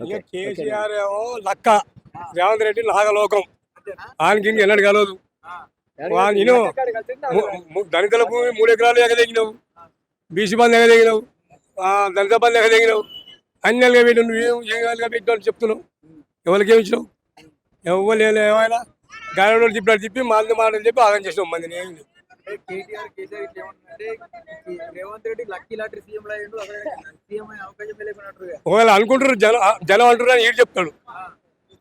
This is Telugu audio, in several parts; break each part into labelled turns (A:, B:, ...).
A: ఇక కేసీఆర్ ఏమో లక్క. రేవంత్ రెడ్డి నాగలోకం ఆయనకి ఇంక ఎన్నడు కలవదు వా- నేను దళితుల భూమి మూడు ఎకరాలు ఎగదగినావు. బీసీ బంద్ ఎగదగినావు. దళిత బంద్ ఎగదగినావు. అన్యాలుగా పెట్టు నువ్వు ఏం ఏం కాదుగా పెట్టావు చెప్తున్నావు. ఎవరికి ఏమి ఇచ్చినావు? ఎవరు ఏమైనా? గాడి తిప్పాడు తిప్పి మాది మాటలు చెప్పి ఆగం చేసినావు. మందిని ఏం లేదు.
B: అంటే కేటీఆర్ కేసీఆర్ ఇట్లా ఏమంటున్నారంటే ఈ Revanth Reddy lucky lottery CM అయ్యిండు అసలు సీఎం అయ్యే అవకాశం లేకున్నట్టుగా
A: ఒకవేళ అనుకుంటారు జనం జనం అంటారు అని ఈడు చెప్తాడు.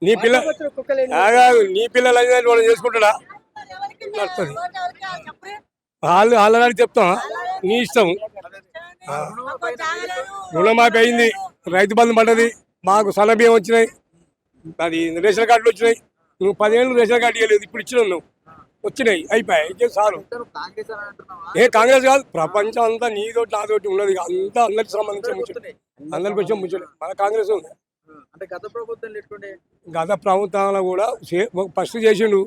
A: నీ పిల్ల నీ పిల్లలు అయినా వాళ్ళు చేసుకుంటాడా? వాళ్ళు వాళ్ళని చెప్తాం నీ ఇష్టం. రుణమాఫీ అయింది రైతు బంధు పడ్డది మాకు బియ్యం వచ్చినాయి అది రేషన్ కార్డులు వచ్చినాయి. నువ్వు పదిహేను రేషన్ కార్డు ఇవ్వలేదు ఇప్పుడు ఇచ్చినావు నువ్వు. వచ్చినాయి అయిపోయాయి. ఇంకేం సారు? ఏ కాంగ్రెస్ కాదు ప్రపంచం అంతా నీతోటి నాతోటి ఉన్నది కాదు. అంతా అందరికి సంబంధించిన ముచ్చట. అందరికి వచ్చే ముచ్చట మన కాంగ్రెస్ ఉంది.
B: అంటే గత
A: ప్రభుత్వంలో కూడా ఫస్ట్ చేసిండు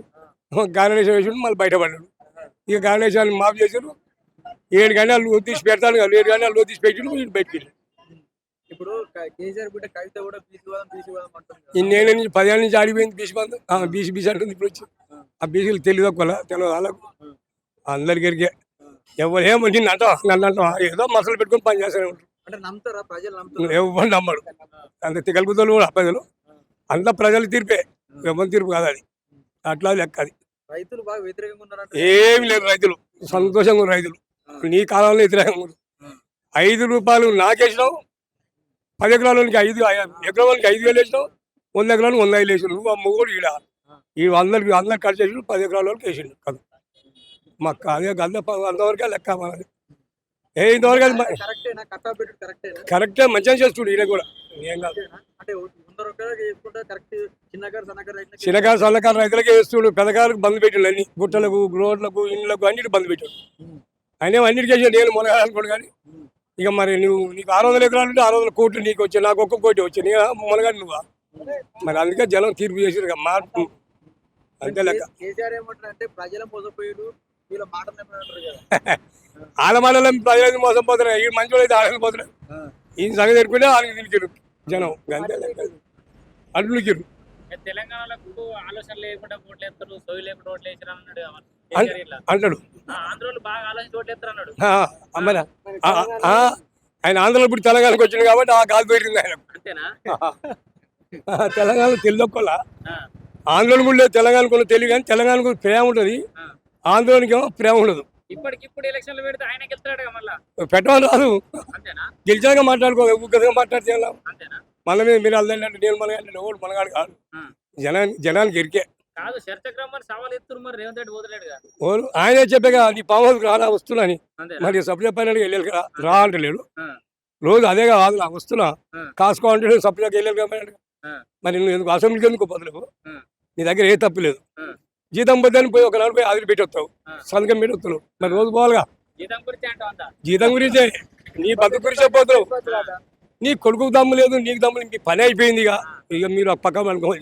A: గార్డనేషన్ వేసిండు మళ్ళీ బయటపడ్డాడు. ఇక గార్డనేషన్ మాఫ్ చేసారు ఏడు గంటలు లోతు తీసి పెడతాను కదా ఏడు గంటలు లోతు తీసి పెట్టిండు వీళ్ళు బయటికి.
B: ఇప్పుడు.
A: ఇన్నేళ్ళ నుంచి పదేళ్ళ నుంచి ఆడిపోయింది బీసీ బంధు బీసీ బీసీ అంటుంది ఇప్పుడు వచ్చి. ఆ బీసీలు తెలియదు ఒక్కల తెలియదు వాళ్ళకు. అందరికి ఎరిగే ఎవరు ఏమో నిన్ను అంటాం నన్ను అంటాం ఏదో మసలు పెట్టుకొని పని చేస్తూనే ఉంటారు. ఎవరు నమ్మడు అంత తిగలుపుతలు కూడా ప్రజలు. అంత ప్రజలు తీర్పే. ఎవరి తీర్పు కాదు అది. అట్లా లెక్క అది.
B: రైతులు బాగా వ్యతిరేకంగా
A: ఏమి లేదు రైతులు. సంతోషంగా రైతులు. నీ కాలంలో వ్యతిరేకంగా ఐదు రూపాయలు నాకేసినావు. పది ఎకరాలకి ఐదు ఎకరాలకి ఐదు వేలు వేసినావు. వంద ఎకరాలు వంద ఐదు వేసినావు. నువ్వు ఆ మొగుడు ఈడ. ఈ అందరికి అందరికి ఖర్చు చేసి పది ఎకరాల వరకు వేసిండు కదా మాకు అదే గంద అంతవరకే లెక్క మనది ఏ ఇంతవరకు అది మ- కరెక్టే మంచిగా చేస్తుడు ఈయన కూడా. ఏం కాదు. చిన్నకారు సన్నకారు రైతులకే వేస్తుడు పెద్దకారులకు బంద్ పెట్టిండు అన్ని. గుట్టలకు రోడ్లకు ఇండ్లకు అన్నిటి బంద్ పెట్టాడు. ఆయన అన్నిటికీ నేను మునగాలనుకోడు కానీ ఇక మరి నువ్వు నీకు ఆరు వందల ఎకరాలు ఉంటే ఆరు వందల కోట్లు నీకు వచ్చాయి నాకు ఒక్క కోటి వచ్చాయి నీ మునగాడు నువ్వా? మరి అందుకే జనం తీర్పు చేసారు మార్పు అంతే లెక్క.
B: కేసీఆర్ ఏమంటారు అంటే ప్రజలు వీళ్ళ మాట కదా.
A: మోసం పోతున్నాయి ఈ మంచి అయితే ఆడలు పోతున్నాయి ఈ సంగతి ఎరుకుంటే వాళ్ళకి తిరిగిరు జనం. అంతే లెక్క అడ్లు కిరు
C: తెలంగాణలో ఆలోచన లేకుండా ఓట్లు వేస్తారు సోయి లేకుండా ఓట్లు వేసారు అన్నాడు.
A: అంటాడు. ఆయన ఆంధ్రలో ఇప్పుడు తెలంగాణకు వచ్చింది కాబట్టి ఆ కాలు పెరిగింది ఆయన
C: అంతేనా?
A: తెలంగాణ తెలియకొల్ల ఆంధ్రోని కూడా లేదు తెలంగాణకు ఉన్న తెలియదు కానీ తెలంగాణకు ప్రేమ ఉంటుంది. ఆంధ్రోనికి ఏమో ప్రేమ ఉండదు.
C: ఇప్పటికిప్పుడు ఎలక్షన్లు పెడితే ఆయన గెలుస్తాడు మళ్ళా?
A: పెట్టమని రాదు. గెలిచాక మాట్లాడుకో ఉగ్గగా మాట్లాడితే మన మీద మీరు అల్లంటే నేను మన అంటే ఓడు మనగాడు కాదు. జనాన్ని జనానికి ఎరికే
C: కాదు చర్చక్రమం మరి సవాల్ ఎత్తురు మరి రేవంత్ రెడ్డి వదిలేడుగా
A: ఓరు ఆయనే చెప్పేగా నీ హౌస్కి రానా వస్తున్నాని మరి సప్లై పైన వెళ్ళాలి కదా రా అంటలేడు. రోజు అదే కాదు నాకు వస్తున్నా. కాసుకో అంటే సప్లైకి వెళ్ళాలి కదా. మరి నువ్వు ఎందుకు అసెంబ్లీకి ఎందుకు బదులు. నీ దగ్గర ఏ తప్పు లేదు. జీతం పొద్దుని పోయి ఒక నలభై ఆదిరి పెట్టి వస్తావు. సంతకం పెట్టి వస్తున్నావు మరి రోజు పోవాలిగా?
C: జీతం గురించి
A: నీ బతుకు గురించే పోతావు నీ కొడుకు దమ్ము లేదు నీకు దమ్ము. మీ పని అయిపోయింది ఇక. ఇక మీరు ఆ పక్క అనుకోవాలి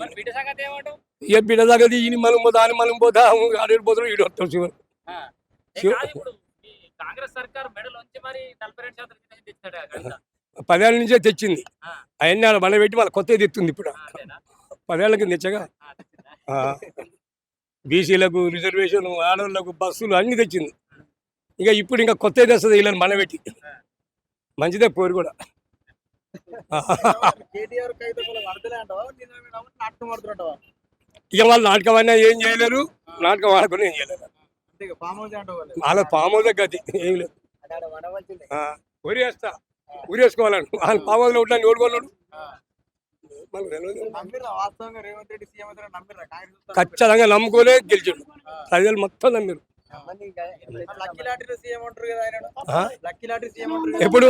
A: ఇక బిడ్డ తగ్గది ఈయన మనం పోతా అని మనం పోతా ఆడేడు పోతాడు ఈడు చివరి.
C: ఏ
A: శివ-
C: ఈ.
A: పదేళ్ళ నుంచే తెచ్చింది. అవన్నీ మన పెట్టి మళ్ళీ కొత్తది తెస్తుంది ఇప్పుడు. కింద తెచ్చగా?
C: ఆ, తెచ్చిందా?
A: బీసీలకు రిజర్వేషన్ ఆడవాళ్ళకు బస్సులు అన్ని తెచ్చింది. ఇక ఇప్పుడు ఇంకా కొత్త తెస్తుంది వీళ్ళని మన పెట్టి మంచిదే పోరు కూడా. ఇక వాళ్ళు నాటకం అయినా ఏం చేయలేరు. నాటకం ఆడకుండా ఏం చేయలేరు.
B: హౌస్ వాళ్ళు.
A: పాము గతి. ఏం లేదు.
B: వనవలసిందే
A: ఆ, ఉరేస్తా ఉరేసుకోవాలని వాళ్ళ పాములో ఉంటాను ఓడుకోలేడు మనకు తెలియదు ఖచ్చితంగా నమ్ముకోలే గెలిచాడు. ప్రజలు మొత్తం నమ్మారు. ఎప్పుడు.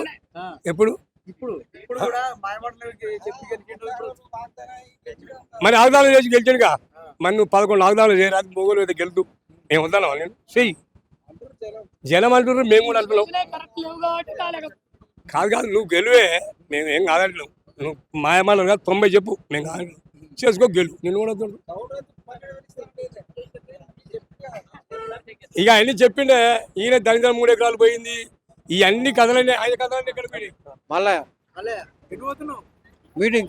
A: ఎప్పుడు?
B: ఇప్పుడు. ఇప్పుడు కూడా మాయమాటలు చెప్పి గెలిచిండు ఇప్పుడు.
A: మరి చేసి గెలిచాడుగా? మరి నువ్వు పదకొండు ఆగ్దానం చేయరాదు మొగలు అయితే గెలుతూ మేము వద్దాను నేను చెయ్యి. జనం. అంటున్నారు మేము కూడా అంటున్నాం. కాదు కాదు నువ్వు గెలువే మేము ఏం కాదంటున్నావు నువ్వు కాదు తొంభై చెప్పు. కాదు చేసుకో గెలు. నేను కూడా ఇక అన్ని చెప్పిండే ఈయన దళితం మూడు ఎకరాలు పోయింది. ఈ అన్ని కథలన్నీ ఆయన కథలన్నీ ఎక్కడ పోయినాయి.
D: మళ్ళా?
B: మీటింగ్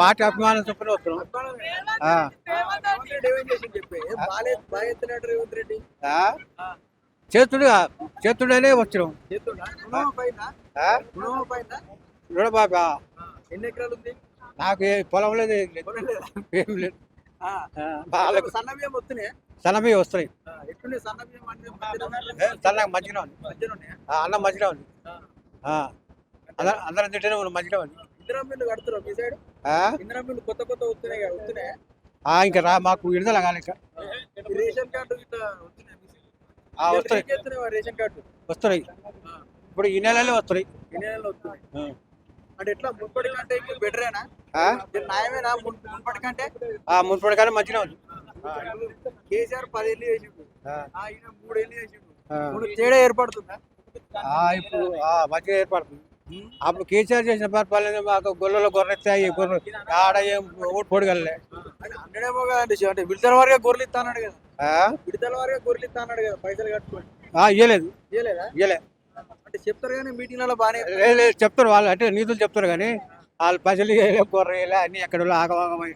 D: పార్టీ అభిమానం చొప్పున వస్తున్నాం? చేతుడుగా చేతుడనే వచ్చినాం.
B: చేస్తుండా రుణమా పైన
D: ఆ?
B: రుణమా పైన
D: రుణబాబా
B: ఆ, ఎన్ని ఎకరాలు ఉంది?
D: నాకు ఏ పొలం లేదు ఏం లేదు. వాళ్ళకు
B: వస్తున్నాయి?
D: సన్నమే వస్తున్నాయి.
B: ఎట్లున్నాయి? సన్న బియ్యం అంటే మధ్యలో
D: ఏ, సన్నగా మంచిగా ఉంది. అన్నం మంచిగా ఉంది. అందరం తింటేనే ఉన్నాం మంచిగా ఉంది.
B: ఇందిరా మిల్లు కడుతున్నావు మీ సైడ్?
D: ఆ?
B: ఇందిరా మిల్లు కొత్త కొత్త వస్తున్నాయి వస్తున్నాయి?
D: ఆ, ఇంకా రా మాకు విడుదల కాలేక
B: ఈ రేషన్ కార్డు ఇట్లా వస్తున్నాయి
D: వస్తున్నాయి.
B: Ration card?
D: వస్తున్నాయి. ఇప్పుడు ఈ నెలలో వస్తున్నాయి.
B: ఎన్ని నెలలు వస్తున్నాయి. అంటే ఎట్లా మున్పటి కంటే ఇంకా బెటరేనా న్యాయమేనా మున్- మున్పటి కంటే
D: మున్పటి కానీ మంచిగా ఉంది
B: కేసీఆర్ పదేళ్ళు చేసిండు. ఈయన మూడేళ్ళు చేసిండు. మూడు తేడా ఏర్పడుతుందా?
D: ఇప్పుడు మంచిగా ఏర్పడుతుంది. అప్పుడు కేసీఆర్ చేసిన పరిపాలన మాకు గొల్లలో గొర్రెత్తాయి గొర్రె ఆడ ఏం ఓటు పొడగలే.
B: అంటే అన్నడేమో కదండి అంటే విడతల వారిగా గొర్రెలు ఇస్తా అన్నాడు కదా.
D: ఆ?
B: విడతల వారిగా గొర్రెలు ఇస్తా అన్నాడు కదా పైసలు కట్టుకొని.
D: ఆ, ఇయ్యలేదు.
B: ఇయ్యలేదా?
D: ఇయ్యలే.
B: అంటే చెప్తారు కానీ మీటింగ్లలో బాగానే
D: లేదు చెప్తారు వాళ్ళు అంటే నీతులు చెప్తారు కానీ వాళ్ళు గొర్రె ఇయ్యలే అన్ని ఎక్కడ ఆగమాగమై.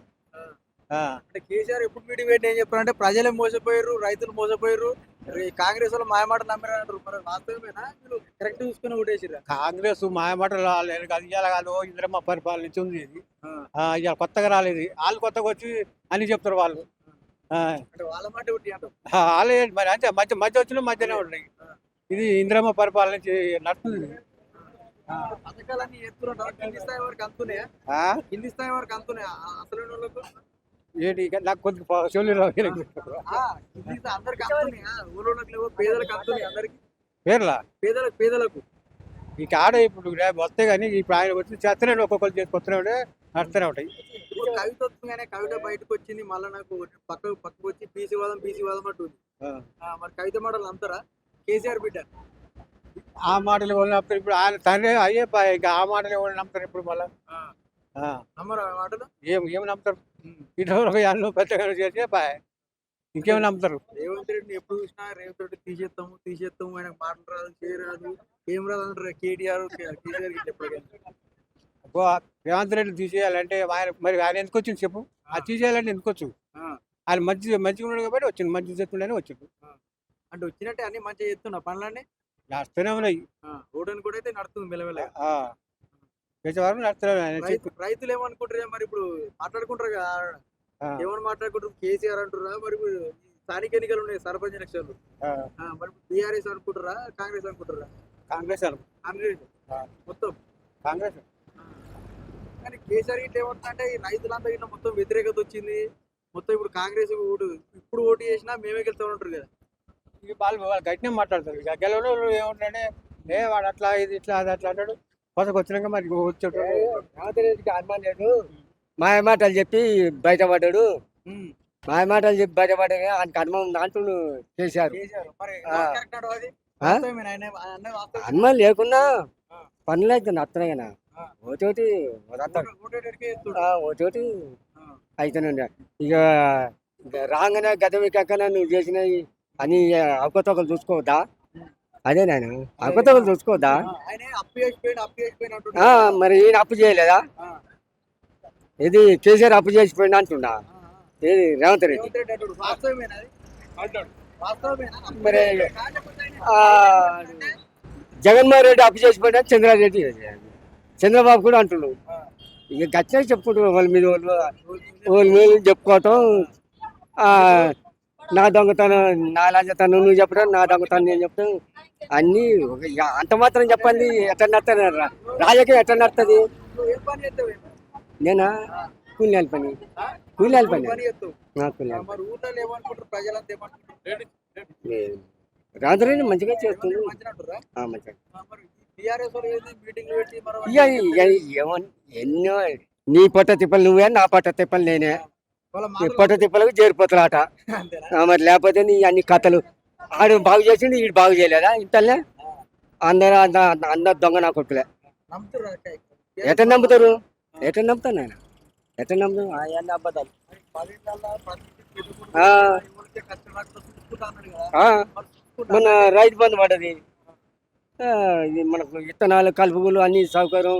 D: ఆ,
B: అంటే కేసీఆర్ ఎప్పుడు మీటింగ్ పెట్టి ఏం చెప్పారంటే ప్రజలే మోసపోయారు రైతులు మోసపోయారు ఈ కాంగ్రెస్ వాళ్ళు మాయమాట నమ్మారు అంటారు. మరి వాస్తవమేనా? కరెక్ట్ చూసుకుని ఓటేసిరా
D: కాంగ్రెస్ మాయమాటలు రాలేదు కాదు ఇవాళ కాదు ఇంద్రమ్మ పరిపాలన నుంచి ఉంది ఇది. ఇవాళ కొత్తగా రాలేదు. వాళ్ళు కొత్తగా వచ్చి అని చెప్తారు వాళ్ళు.
B: అంటే వాళ్ళ మాట
D: వాళ్ళే మరి అంతే మధ్య మధ్య వచ్చిన మధ్యనే ఉన్నాయి. ఇది ఇంద్రమ్మ పరిపాలన నడుస్తుంది. ఏంటి నాకు కొద్దిగా చెవులు పేర్లా?
B: పేదలకు పేదలకు.
D: ఇక ఆడ ఇప్పుడు వస్తే కానీ ఇప్పుడు ఆయన వచ్చి చేస్తూనే ఒక్కొక్కరు చేసుకొస్తూనే ఉంటే నడుస్తూనే ఉంటాయి.
B: ఇప్పుడు కవిత బయటకు వచ్చింది మళ్ళీ నాకు పక్క పక్కకు వచ్చి బీసీ వాదం బీసీ వాదం అంటుంది. మరి కవిత మాటలు అంటారా కేసీఆర్ బిడ్డ.
D: ఆ మాటలు నమ్ముతారు ఇప్పుడు ఆయన తండ్రి అయ్యే ఇంకా ఆ మాటలు ఎవరు నమ్ముతారు ఇప్పుడు మళ్ళీ?
B: ఆ, నమ్మరా ఆ మాటలు?
D: ఏం ఏం నమ్ముతారు? ఇటు అన్ను పెద్దగా చేసే పాయ్ ఇంకేం నమ్ముతారు?
B: రేవంత్ రెడ్డిని ఎప్పుడు చూసినా రేవంత్ రెడ్డి తీసేస్తాము తీసేస్తాము ఆయన మాటలు రాదు చేయరాదు ఏం రాదు అంటారు? కేటీఆర్ కేసీఆర్.
D: అబ్బో, రేవంత్ రెడ్డి తీసేయాలంటే ఆయన మరి ఆయన ఎందుకు వచ్చింది చెప్పు? అది తీసేయాలంటే ఎందుకు వచ్చు?
B: ఆ.
D: ఆయన మంచి మంచిగా ఉన్నాడు కాబట్టి వచ్చింది మంచి చేస్తుండని వచ్చిండు.
B: అంటే వచ్చినట్టే అన్ని మంచిగా చేస్తున్నా పనులన్నీ?
D: నడుస్తూనే ఉన్నాయి.
B: రోడ్డు కూడా అయితే నడుస్తుంది మెల్లమెల్ల
D: వరకు నడుస్తూనే ఉన్నాయి. ఆయన
B: రైతు రైతులు ఏమనుకుంటారు మరి ఇప్పుడు మాట్లాడుకుంటారు కదా. ఏమని మాట్లాడుకుంటారు? కేసీఆర్ అంటారా మరి స్థానిక ఎన్నికలు ఉన్నాయి సర్పంచ్ ఎలక్షన్లు. మరి బీఆర్ఎస్ అనుకుంటారా కాంగ్రెస్ అనుకుంటారా
D: కాంగ్రెస్
B: కాంగ్రెస్. మొత్తం.
D: కాంగ్రెస్.
B: కానీ కేసీఆర్ ఇట్లా ఏమంటే ఈ రైతులంతా ఇట్లా మొత్తం వ్యతిరేకత వచ్చింది. మొత్తం ఇప్పుడు కాంగ్రెస్ ఓటు ఇప్పుడు ఓటు చేసినా మేమే గెలుతా ఉంటారు కదా.
D: వాళ్ళు వాళ్ళు గట్టినే మాట్లాడతారు. ఇక గెలవడం ఏముంటాడే ఏ వాడు అట్లా ఇది ఇట్లా అది అట్లా అంటాడు. కొత్తకు వచ్చినాక మరి
E: రామరెడ్డికి అనుమానం లేదు మాయ మాటలు చెప్పి బయటపడ్డాడు. మాయ మాటలు చెప్పి బయటపడ్డా ఆయనకి అనుమానం అంటుండు చేశారు. అనుమానం లేకున్నా. పనులు. ఒకటి. ఒకటి
B: ఆ.
E: అయితేనే ఉండే. ఇక ఇక రాగానే గతం ఎక్కన నువ్వు చేసినవి అని అవకతవకలు చూసుకోవద్దా? అదే నేను అవకతవకలు చూసుకోవద్దా?
B: చేసిపోయిన చేసిపోయిన
E: మరి ఈయన అప్పు చేయలేదా. ఇది కేసీఆర్ అప్పు చేసిపోయింది
B: ఆ, ఆ.
E: ఏది రేవంత్ రెడ్డి? మరి
B: చేసిపోయిన
E: జగన్మోహన్ రెడ్డి అప్పు చేసిపోయినా చంద్రారెడ్డి చంద్రబాబు కూడా అంటున్నాడు. ఇక గట్టిగా చెప్పుకుంటారు వాళ్ళ మీద వాళ్ళు వాళ్ళ మీద చెప్పుకోవటం ఆ, నా దొంగతనం నా లంచతనం నువ్వు చెప్పడం నా దొంగతనం నేను చెప్పడం అన్నీ అంత మాత్రం చెప్పండి ఎట్లా నడుతుంది రాజకీయం ఎట్లా నడుతుంది నేనా కూలి పని
B: కూలి
E: కూలియాల పని మంచిగా చేస్తుంది
B: ఏమన్నా మంచిగా
E: ఎన్నో నీ పొట్ట తిప్పలు నువ్వే నా పొట్ట తిప్పలు నేనే పొట్ట తిప్పలకు? ఆ, మరి లేకపోతే నీ అన్ని కథలు. ఆడు బాగు చేసిండు ఈడు బాగు చేయలేదా? ఇంతలే? అందరూ అంద అందరు దొంగ నా కొట్టులే? ఎట్ట నమ్ముతారు? ఎట్ట నమ్ముతాను నేను ఎట్ట నమ్ముతాను అవన్నీ అబద్ధాలు?
B: పదింట్లల్లా ప్రతిదీ పెట్టుకుంటూ
E: ఆ.
B: ఎవరికే కష్టం రాకుండా చూసుకుంటా అన్నాడు కదా.
E: ఆ,
B: మరి చూసుకుంటా
E: మొన్న రైతు బంధు పడ్డది. మనకు విత్తనాలు కలుపులు అన్ని సౌకర్యం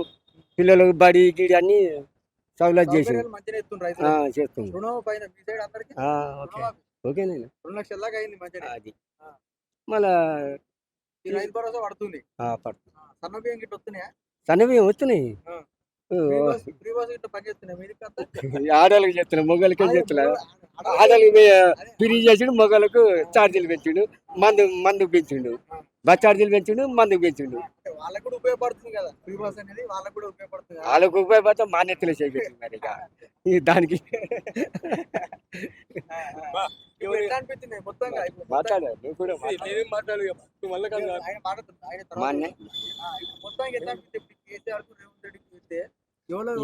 E: పిల్లలకు బడి గిడి అన్ని సౌలభ్యం ఆ, ఓకే. ఓకేనండి
B: రెండు లక్షల దాకా అయింది
E: అది. మళ్ళా
B: రైతు భరోసా పడుతుంది. సన్న బియ్యం గిట్ట వస్తున్నాయా?
E: వస్తున్నాయి? ఆడవాళ్ళకి చెప్తున్నా మొగలకే చెప్తున్నా ఆడవాళ్ళకి ఫ్రీ చేసిండు మొగలకు ఛార్జీలు పెంచిండు మందు మందు పెంచిండు. బస్ ఛార్జీలు పెంచిండు మందు పెంచిండు.
B: అంటే వాళ్ళకు కూడా ఉపయోగపడుతుంది కదా ఫ్రీ బస్ అనేది వాళ్ళకు కూడా ఉపయోగపడుతుంది కదా.
E: వాళ్ళకు ఉపయోగపడితే మా నెత్తిలో చేయబెట్టింది మరి ఇక. ఈ దానికి. నువ్వు కూడా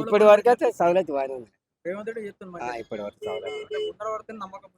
E: ఇప్పటి వరకు అయితే సౌలత్ బాగానే ఉంది. ఇప్పటి వరకు
B: పడుతుంది నమ్మకం